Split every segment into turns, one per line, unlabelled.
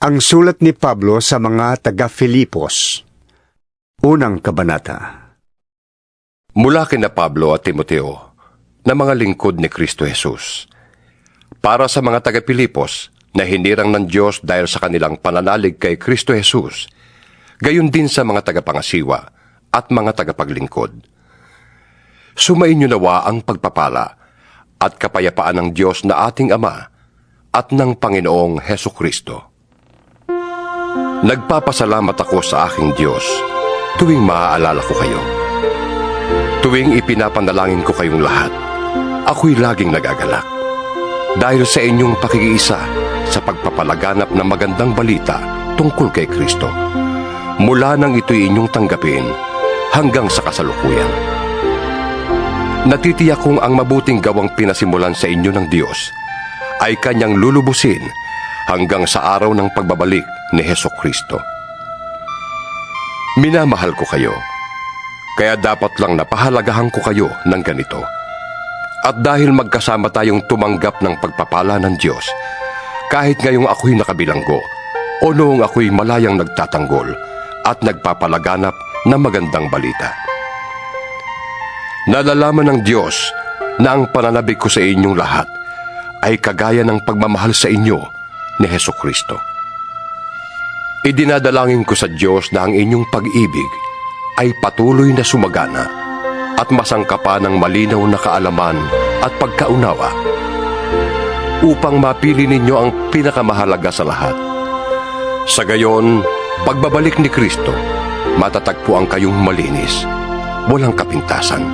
Ang sulat ni Pablo sa mga taga-Filipos. Unang kabanata.
Mula kina Pablo at Timoteo, na mga lingkod ni Kristo Jesus. Para sa mga taga-Pilipos na hinirang ng Diyos dahil sa kanilang pananalig kay Kristo Jesus, gayon din sa mga tagapangasiwa at mga tagapaglingkod. Sumainyo nawa ang pagpapala at kapayapaan ng Diyos na ating Ama at ng Panginoong Heso Kristo. Nagpapasalamat ako sa aking Diyos tuwing maaalala ko kayo. Tuwing ipinapanalangin ko kayong lahat, ako'y laging nagagalak. Dahil sa inyong pakikiisa sa pagpapalaganap ng magandang balita tungkol kay Kristo. Mula nang ito'y inyong tanggapin hanggang sa kasalukuyan. Natitiyak kong ang mabuting gawang pinasimulan sa inyo ng Diyos ay kanyang lulubusin hanggang sa araw ng pagbabalik ni Heso Kristo. Minamahal ko kayo, kaya dapat lang napahalagahan ko kayo ng ganito. At dahil magkasama tayong tumanggap ng pagpapala ng Diyos, kahit ngayong ako'y nakabilanggo o noong ako'y malayang nagtatanggol at nagpapalaganap ng magandang balita. Nalalaman ng Diyos na ang pananabik ko sa inyong lahat ay kagaya ng pagmamahal sa inyo ni Heso Kristo. Idinadalangin ko sa Diyos na ang inyong pag-ibig ay patuloy na sumagana at masangkapan ng malinaw na kaalaman at pagkaunawa upang mapili ninyo ang pinakamahalaga sa lahat. Sa gayon, pagbabalik ni Kristo, matatagpuan kayong malinis, walang kapintasan,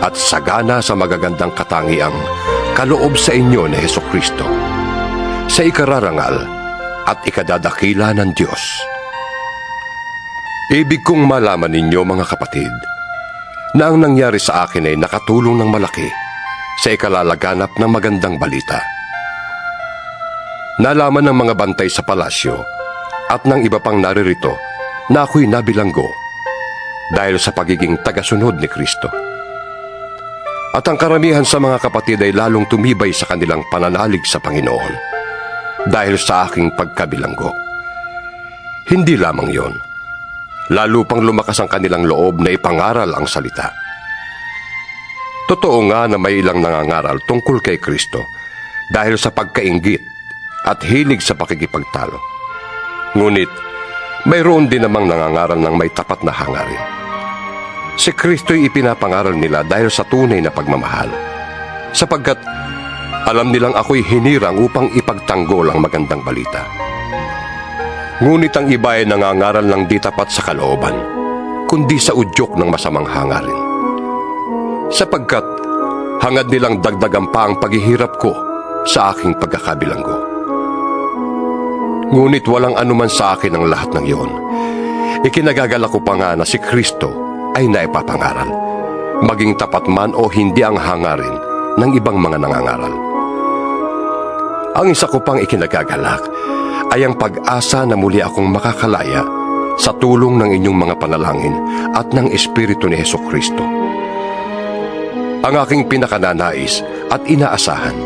at sagana sa magagandang katangiang kaloob sa inyo ni Heso Kristo, sa ikararangal at ikadadakila ng Diyos. Ibig kong malaman ninyo mga kapatid, na ang nangyari sa akin ay nakatulong ng malaki sa ikalalaganap ng magandang balita. Nalaman ng mga bantay sa palasyo at ng iba pang naririto na ako'y nabilanggo dahil sa pagiging tagasunod ni Kristo. At ang karamihan sa mga kapatid ay lalong tumibay sa kanilang pananalig sa Panginoon dahil sa aking pagkabilanggo. Hindi lamang yon, lalo pang lumakas ang kanilang loob na ipangaral ang salita. Totoo nga na may ilang nangangaral tungkol kay Kristo dahil sa pagkaingit at hilig sa pakikipagtalo. Ngunit, mayroon din namang nangangaral ng may tapat na hangarin. Si Kristo'y ipinapangaral nila dahil sa tunay na pagmamahal. Sapagkat alam nilang ako'y hinirang upang ipagtanggol ang magandang balita. Ngunit ang iba ay nangangaral ng di tapat sa kalooban, kundi sa udyok ng masamang hangarin. Sapagkat hangad nilang dagdagan pa ang paghihirap ko sa aking pagkakabilanggo. Ngunit walang anuman sa akin ang lahat ng iyon. Ikinagagala ko pa nga na si Kristo ay naipapangaral, maging tapat man o hindi ang hangarin ng ibang mga nangangaral. Ang isa ko pang ikinagagalak ay ang pag-asa na muli akong makakalaya sa tulong ng inyong mga panalangin at ng Espiritu ni Heso Kristo. Ang aking pinakananais at inaasahan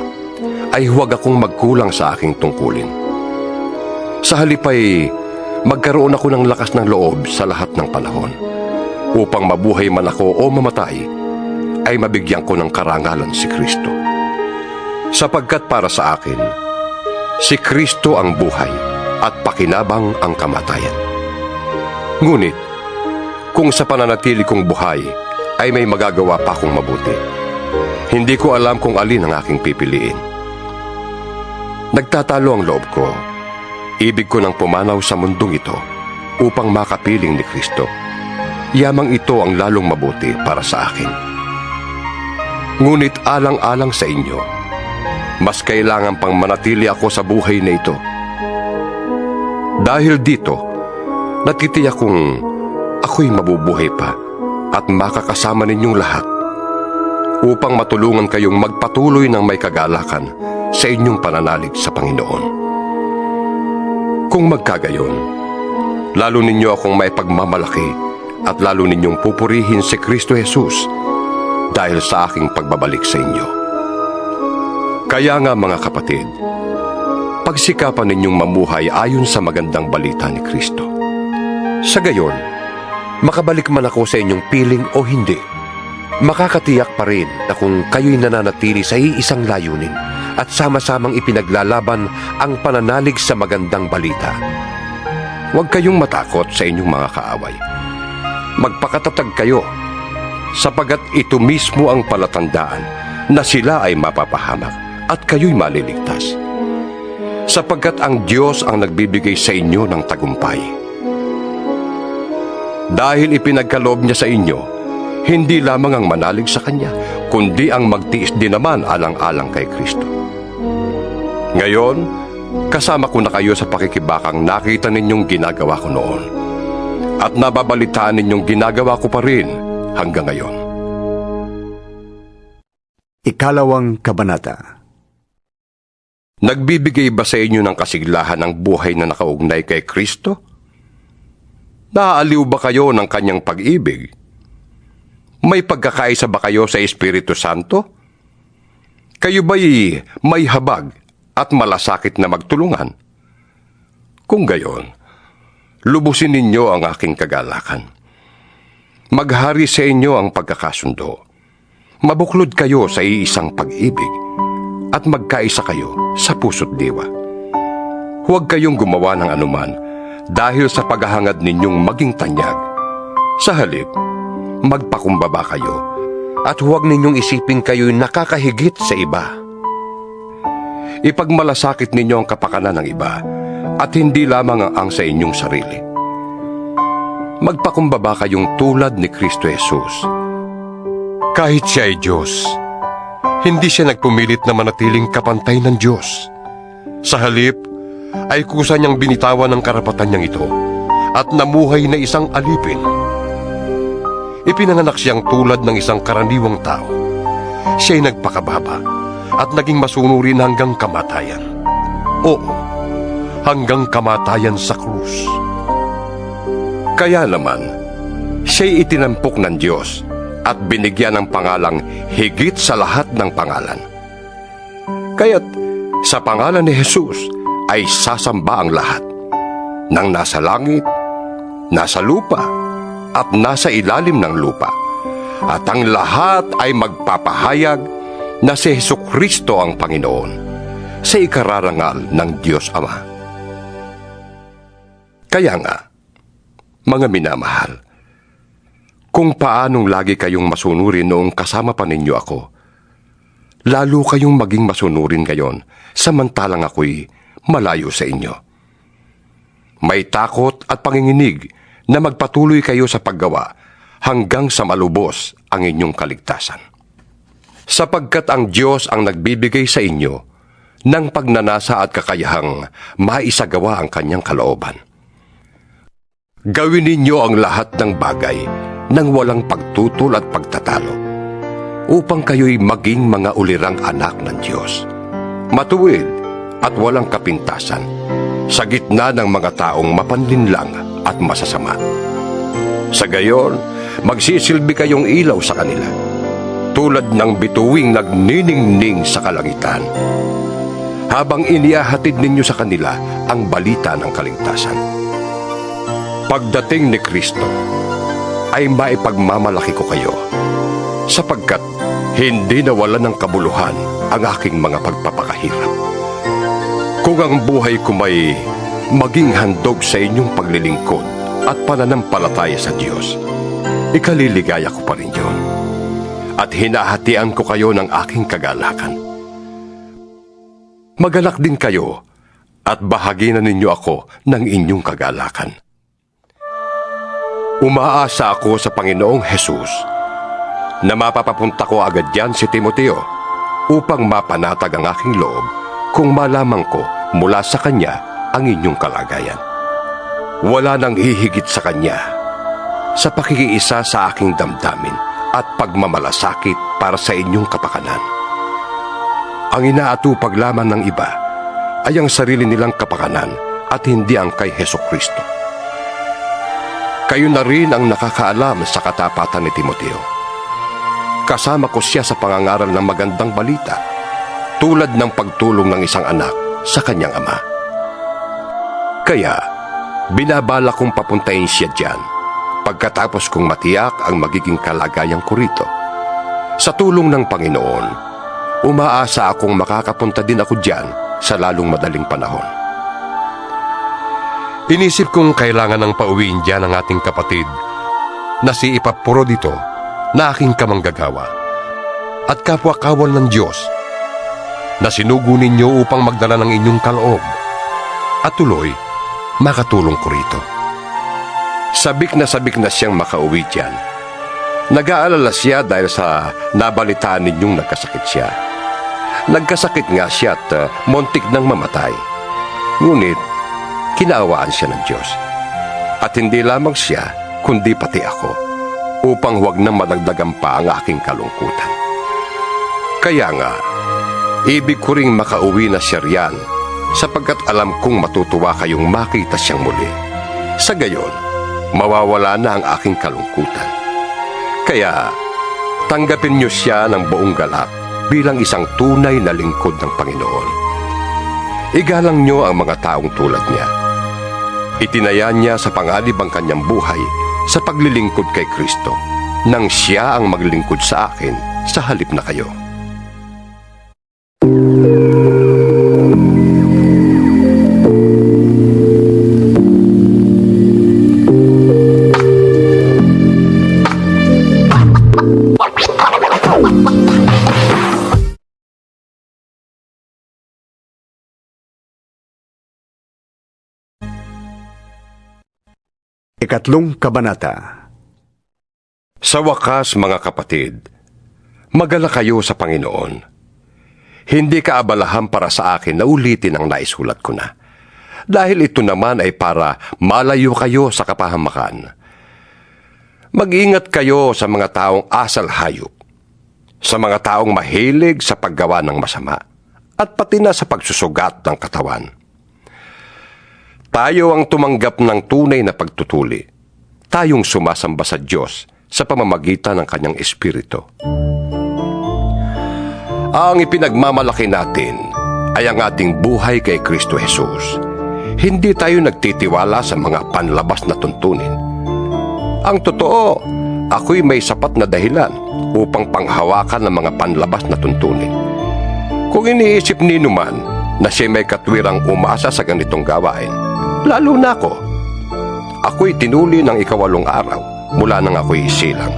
ay huwag akong magkulang sa aking tungkulin. Sa halip ay magkaroon ako ng lakas ng loob sa lahat ng panahon upang mabuhay man ako o mamatay ay mabigyan ko ng karangalan si Kristo. Sapagkat para sa akin, si Kristo ang buhay at pakinabang ang kamatayan. Ngunit, kung sa pananatili kong buhay ay may magagawa pa akong mabuti, hindi ko alam kung alin ang aking pipiliin. Nagtatalo ang loob ko. Ibig ko nang pumanaw sa mundong ito upang makapiling ni Kristo. Yamang ito ang lalong mabuti para sa akin. Ngunit alang-alang sa inyo, mas kailangan pang manatili ako sa buhay na ito. Dahil dito, natitiyak kong ako'y mabubuhay pa at makakasama ninyong lahat upang matulungan kayong magpatuloy ng may kagalakan sa inyong pananalig sa Panginoon. Kung magkagayon, lalo ninyo akong may pagmamalaki at lalo ninyong pupurihin si Kristo Jesus dahil sa aking pagbabalik sa inyo. Kaya nga mga kapatid, pagsikapan ninyong mamuhay ayon sa magandang balita ni Kristo. Sa gayon, makabalik man ako sa inyong piling o hindi, makakatiyak pa rin na kung kayo'y nananatili sa iisang layunin at sama-samang ipinaglalaban ang pananalig sa magandang balita. Huwag kayong matakot sa inyong mga kaaway. Magpakatatag kayo sapagat ito mismo ang palatandaan na sila ay mapapahamak at kayo'y maliligtas. Sapagkat ang Diyos ang nagbibigay sa inyo ng tagumpay. Dahil ipinagkaloob niya sa inyo, hindi lamang ang manalig sa Kanya, kundi ang magtiis din naman alang-alang kay Kristo. Ngayon, kasama ko na kayo sa pakikibakang nakita ninyong ginagawa ko noon. At nababalitaan ninyong ginagawa ko pa rin hanggang ngayon.
Ikalawang Kabanata
Nagbibigay ba sa inyo ng kasiglahan ng buhay na nakaugnay kay Kristo? Naaaliw ba kayo ng kanyang pag-ibig? May pagkakaisa ba kayo sa Espiritu Santo? Kayo ba'y may habag at malasakit na magtulungan? Kung gayon, lubusin ninyo ang aking kagalakan. Maghari sa inyo ang pagkakasundo. Mabuklod kayo sa iisang pag-ibig at magkaisa kayo sa puso't diwa. Huwag kayong gumawa ng anuman dahil sa paghahangad ninyong maging tanyag. Sa halip, magpakumbaba kayo at huwag ninyong isipin kayo'y nakakahigit sa iba. Ipagmalasakit ninyo ang kapakanan ng iba at hindi lamang ang sa inyong sarili. Magpakumbaba kayong tulad ni Kristo Jesus. Kahit siya ay Diyos, hindi siya nagpumilit na manatiling kapantay ng Diyos. Sa halip, ay kusa niyang binitawan ang karapatan niyang ito at namuhay na isang alipin. Ipinanganak siyang tulad ng isang karaniwang tao. Siya'y nagpakababa at naging masunurin hanggang kamatayan. Oo, hanggang kamatayan sa krus. Kaya naman, siya'y itinampok ng Diyos at binigyan ng pangalang higit sa lahat ng pangalan. Kaya't sa pangalan ni Jesus ay sasamba ang lahat ng nasa langit, nasa lupa, at nasa ilalim ng lupa. At ang lahat ay magpapahayag na si Heso Kristo ang Panginoon sa ikararangal ng Diyos Ama. Kaya nga, mga minamahal, kung paanong lagi kayong masunurin noong kasama pa ninyo ako, lalo kayong maging masunurin ngayon samantalang ako'y malayo sa inyo. May takot at panginginig na magpatuloy kayo sa paggawa hanggang sa malubos ang inyong kaligtasan. Sapagkat ang Diyos ang nagbibigay sa inyo ng pagnanasa at kakayahang maisagawa ang kanyang kalooban. Gawin ninyo ang lahat ng bagay nang walang pagtutol at pagtatalo upang kayo'y maging mga ulirang anak ng Diyos. Matuwid at walang kapintasan sa gitna ng mga taong mapanlinlang at masasama. Sa gayon, magsisilbi kayong ilaw sa kanila tulad ng bituing nagniningning sa kalangitan habang iniahatid ninyo sa kanila ang balita ng kaligtasan. Pagdating ni Kristo, ay maipagmamalaki ko kayo sapagkat hindi nawala ng kabuluhan ang aking mga pagpapakahirap. Kung ang buhay ko may maging handog sa inyong paglilingkod at pananampalataya sa Diyos, ikaliligaya ko pa rin yun. At hinahatian ko kayo ng aking kagalakan. Magalak din kayo at bahagi na ninyo ako ng inyong kagalakan. Umaasa ako sa Panginoong Hesus na mapapapunta ko agad yan si Timoteo upang mapanatag ang aking loob kung malaman ko mula sa kanya ang inyong kalagayan. Wala nang hihigit sa kanya sa pakikiisa sa aking damdamin at pagmamalasakit para sa inyong kapakanan. Ang inaatupag lamang ng iba ay ang sarili nilang kapakanan at hindi ang kay Heso Kristo. Kayo na rin ang nakakaalam sa katapatan ni Timoteo. Kasama ko siya sa pangangaral ng magandang balita, tulad ng pagtulong ng isang anak sa kanyang ama. Kaya, binabala kong papuntahin siya dyan pagkatapos kong matiyak ang magiging kalagayan ko rito. Sa tulong ng Panginoon, umaasa akong makakapunta din ako dyan sa lalong madaling panahon.
Inisip kong kailangan ng pauwiin dyan ang ating kapatid na si Ipapuro dito na aking kamanggagawa at kapwa kawal ng Diyos na sinugo ninyo upang magdala ng inyong kaloob at tuloy makatulong ko rito.
Sabik na sabik na siyang makauwi dyan. Nag-aalala siya dahil sa nabalitaan ninyong nagkasakit siya. Nagkasakit nga siya at uh, montik nang mamatay. Ngunit, kinaawaan siya ng Diyos. At hindi lamang siya, kundi pati ako, upang huwag nang madagdagan pa ang aking kalungkutan. Kaya nga, ibig ko ring makauwi na siya riyan sapagkat alam kong matutuwa kayong makita siyang muli. Sa gayon, mawawala na ang aking kalungkutan. Kaya, tanggapin niyo siya ng buong galak bilang isang tunay na lingkod ng Panginoon. Igalang niyo ang mga taong tulad niya. Itinaya niya sa panganib ang kanyang buhay sa paglilingkod kay Kristo nang siya ang maglingkod sa akin sa halip na kayo.
Ikatlong Kabanata
Sa wakas, mga kapatid, magala kayo sa Panginoon. Hindi kaabalahan para sa akin na ulitin ang naisulat ko na. Dahil ito naman ay para malayo kayo sa kapahamakan. Mag-ingat kayo sa mga taong asal hayop, sa mga taong mahilig sa paggawa ng masama, at pati na sa pagsusugat ng katawan. Tayo ang tumanggap ng tunay na pagtutuli. Tayong sumasamba sa Diyos sa pamamagitan ng Kanyang Espiritu. Ang ipinagmamalaki natin ay ang ating buhay kay Kristo Jesus. Hindi tayo nagtitiwala sa mga panlabas na tuntunin. Ang totoo, ako'y may sapat na dahilan upang panghawakan ng mga panlabas na tuntunin. Kung iniisip ni Numan na siya may katwirang umasa sa ganitong gawain, lalo na ako. Ako'y tinuli ng ikawalong araw mula nang ako'y isilang.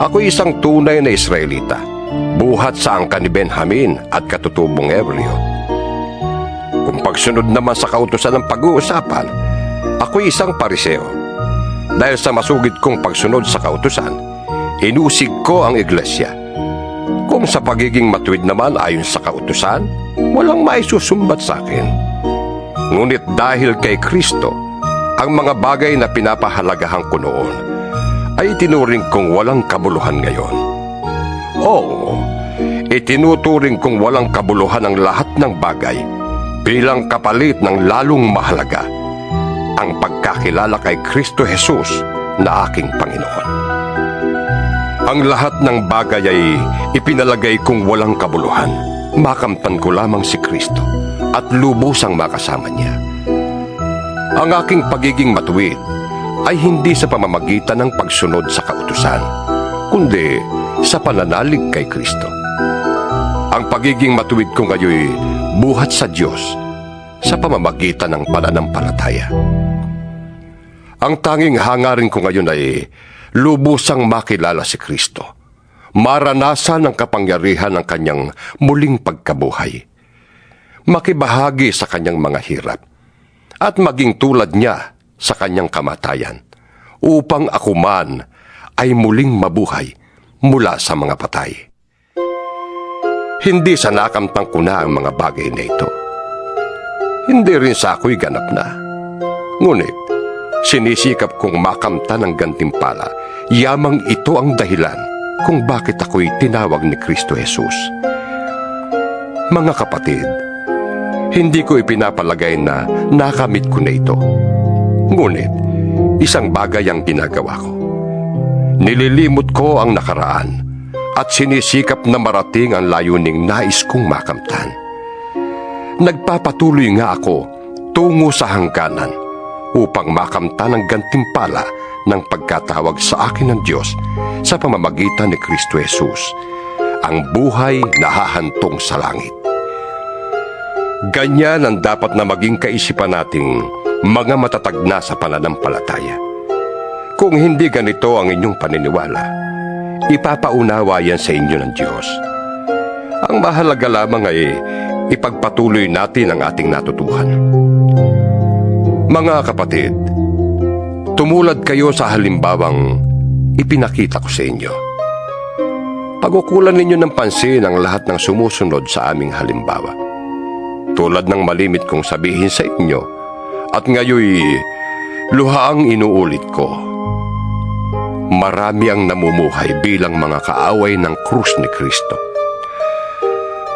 Ako'y isang tunay na Israelita, buhat sa angkan ni Benjamin at katutubong Ebreo. Kung pagsunod naman sa kautusan ng pag-uusapan, ako'y isang pariseo. Dahil sa masugid kong pagsunod sa kautusan, inusig ko ang iglesia. Kung sa pagiging matuwid naman ayon sa kautusan, walang maisusumbat sa akin. Ngunit dahil kay Kristo, ang mga bagay na pinapahalagahan ko noon ay itinuring kong walang kabuluhan ngayon. Oo, itinuturing kong walang kabuluhan ang lahat ng bagay bilang kapalit ng lalong mahalaga ang pagkakilala kay Kristo Jesus na aking Panginoon. Ang lahat ng bagay ay ipinalagay kong walang kabuluhan. Makamtan ko lamang si Kristo at lubusang makasama niya. Ang aking pagiging matuwid ay hindi sa pamamagitan ng pagsunod sa kautusan, kundi sa pananalig kay Kristo. Ang pagiging matuwid ko ngayon buhat sa Diyos sa pamamagitan ng pananampalataya. Ang tanging hangarin ko ngayon ay lubusang makilala si Kristo. Maranasan ang kapangyarihan ng kanyang muling pagkabuhay. Makibahagi sa kanyang mga hirap. At maging tulad niya sa kanyang kamatayan. Upang ako man ay muling mabuhay mula sa mga patay. Hindi sa nakamtang ko na ang mga bagay na ito. Hindi rin sa ako'y ganap na. Ngunit, sinisikap kong makamta ng gantimpala, yamang ito ang dahilan kung bakit ako'y tinawag ni Kristo Jesus. Mga kapatid, hindi ko ipinapalagay na nakamit ko na ito. Ngunit, isang bagay ang ginagawa ko. Nililimot ko ang nakaraan at sinisikap na marating ang layuning nais kong makamtan. nagpapatuloy nga ako tungo sa hangganan upang makamta ng gantimpala ng pagkatawag sa akin ng Diyos sa pamamagitan ni Kristo Jesus, ang buhay na hahantong sa langit. Ganyan ang dapat na maging kaisipan nating mga matatag na sa pananampalataya. Kung hindi ganito ang inyong paniniwala, ipapaunawa yan sa inyo ng Diyos. Ang mahalaga lamang ay ipagpatuloy natin ang ating natutuhan. Mga kapatid, tumulad kayo sa halimbawang ipinakita ko sa inyo. Pagkukulan ninyo ng pansin ang lahat ng sumusunod sa aming halimbawa. Tulad ng malimit kong sabihin sa inyo, at ngayoy luhaang inuulit ko. Marami ang namumuhay bilang mga kaaway ng krus ni Kristo.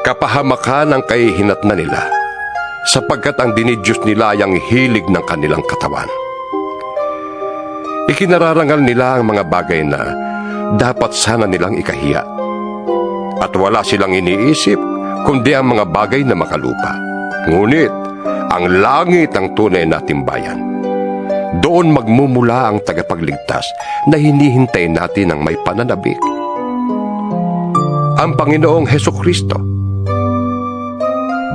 Kapahamakan ang kahihinat na nila sapagkat ang dinidyos nila ay ang hilig ng kanilang katawan. Ikinararangal nila ang mga bagay na dapat sana nilang ikahiya. At wala silang iniisip kundi ang mga bagay na makalupa. Ngunit, ang langit ang tunay nating bayan. Doon magmumula ang tagapagligtas na hinihintay natin ng may pananabik. Ang Panginoong Heso Kristo.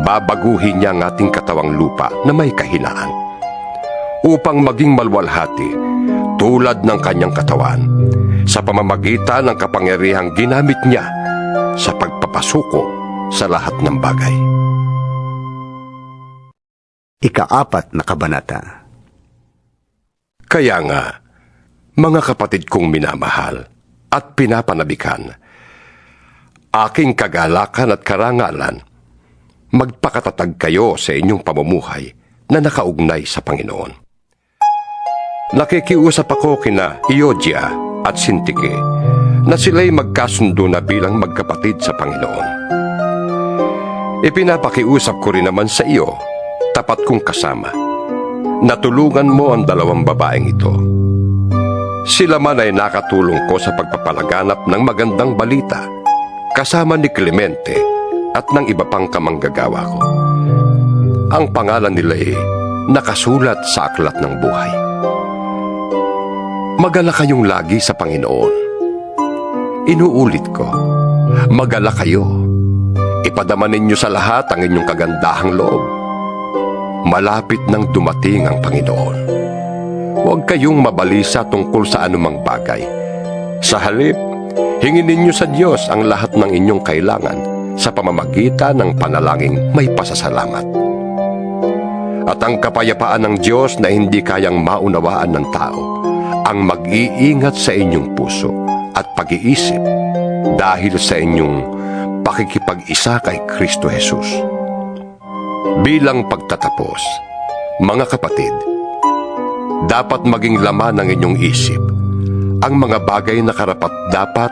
Babaguhin niya ang ating katawang lupa na may kahinaan upang maging malwalhati tulad ng kanyang katawan sa pamamagitan ng kapangyarihang ginamit niya sa pagpapasuko sa lahat ng bagay.
Ikaapat na kabanata.
Kaya nga, mga kapatid kong minamahal at pinapanabikan, aking kagalakan at karangalan, magpakatatag kayo sa inyong pamumuhay na nakaugnay sa Panginoon. Nakikiusap ako kina Iodia at Sintike na sila'y magkasundo na bilang magkapatid sa Panginoon. Ipinapakiusap ko rin naman sa iyo, tapat kong kasama, natulungan mo ang dalawang babaeng ito. Sila man ay nakatulong ko sa pagpapalaganap ng magandang balita kasama ni Clemente at ng iba pang kamanggagawa ko. Ang pangalan nila ay nakasulat sa aklat ng buhay. Magala kayong lagi sa Panginoon. Inuulit ko, magala kayo. Ipadama ninyo sa lahat ang inyong kagandahang loob. Malapit nang dumating ang Panginoon. Huwag kayong mabalisa tungkol sa anumang bagay. Sa halip, hingin ninyo sa Diyos ang lahat ng inyong kailangan sa pamamagitan ng panalangin may pasasalamat. At ang kapayapaan ng Diyos na hindi kayang maunawaan ng tao, ang mag-iingat sa inyong puso at pag-iisip dahil sa inyong pakikipag-isa kay Kristo Jesus. Bilang pagtatapos, mga kapatid, dapat maging laman ng inyong isip ang mga bagay na karapat dapat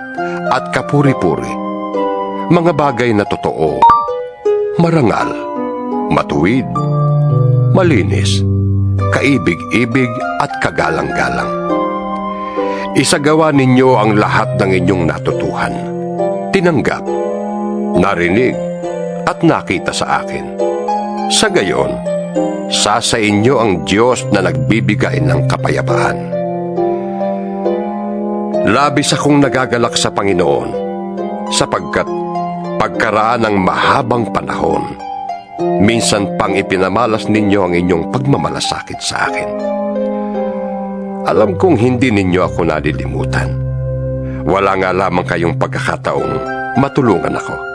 at kapuri-puri, mga bagay na totoo, marangal, matuwid, malinis, kaibig-ibig at kagalang-galang. Isagawa ninyo ang lahat ng inyong natutuhan, tinanggap, narinig, at nakita sa akin. Sa gayon, sa sa inyo ang Diyos na nagbibigay ng kapayapaan. Labis akong nagagalak sa Panginoon sapagkat pagkaraan ng mahabang panahon, minsan pang ipinamalas ninyo ang inyong pagmamalasakit sa akin. Alam kong hindi ninyo ako nalilimutan. Wala nga lamang kayong pagkakataong matulungan ako.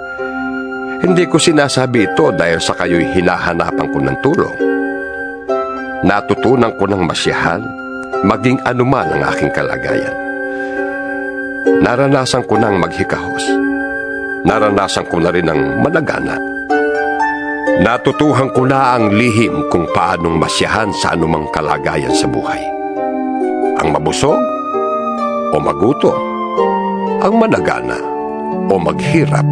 Hindi ko sinasabi ito dahil sa kayo'y hinahanapan ko ng tulong. Natutunan ko ng masyahan, maging anuman ang aking kalagayan. Naranasan ko ng maghikahos. Naranasan ko na rin ang malagana. Natutuhan ko na ang lihim kung paanong masyahan sa anumang kalagayan sa buhay. Ang mabusog o magutom. Ang managana o maghirap.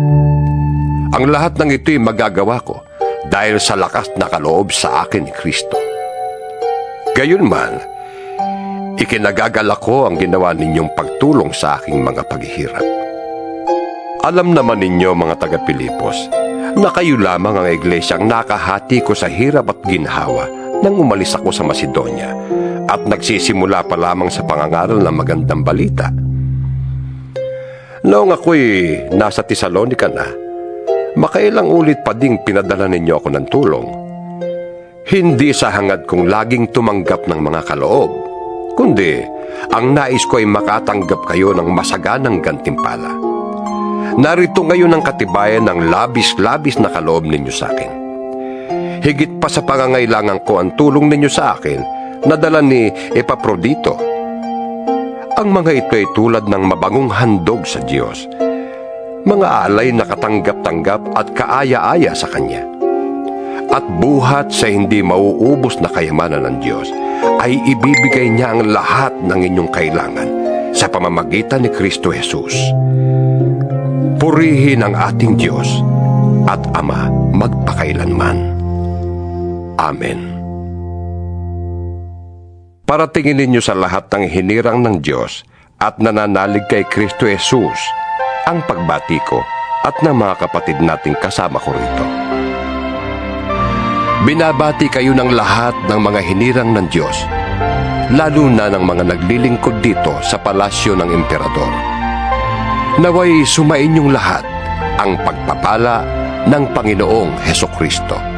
Ang lahat ng ito'y magagawa ko dahil sa lakas na kaloob sa akin ni Kristo. Gayunman, ikinagagalak ko ang ginawa ninyong pagtulong sa aking mga paghihirap. Alam naman ninyo mga taga-Pilipos na kayo lamang ang iglesyang nakahati ko sa hirap at ginhawa nang umalis ako sa Macedonia at nagsisimula pa lamang sa pangangaral ng magandang balita. Noong ako'y nasa Tesalonika na, makailang ulit pa ding pinadala ninyo ako ng tulong. Hindi sa hangad kong laging tumanggap ng mga kaloob, kundi ang nais ko ay makatanggap kayo ng masaganang gantimpala. Narito ngayon ang katibayan ng labis-labis na kaloob ninyo sa akin. Higit pa sa pangangailangan ko ang tulong ninyo sa akin na dala ni Epaprodito. Ang mga ito ay tulad ng mabangong handog sa Diyos. Mga alay na katanggap-tanggap at kaaya-aya sa Kanya. At buhat sa hindi mauubos na kayamanan ng Diyos ay ibibigay niya ang lahat ng inyong kailangan sa pamamagitan ni Kristo Jesus. Purihin ang ating Diyos at Ama magpakailanman. Amen. Paratingin ninyo sa lahat ng hinirang ng Diyos at nananalig kay Kristo Jesus ang pagbati ko at ng mga kapatid nating kasama ko rito. Binabati kayo ng lahat ng mga hinirang ng Diyos, lalo na ng mga naglilingkod dito sa palasyo ng emperador. Naway sumain lahat ang pagpapala ng Panginoong Heso Kristo.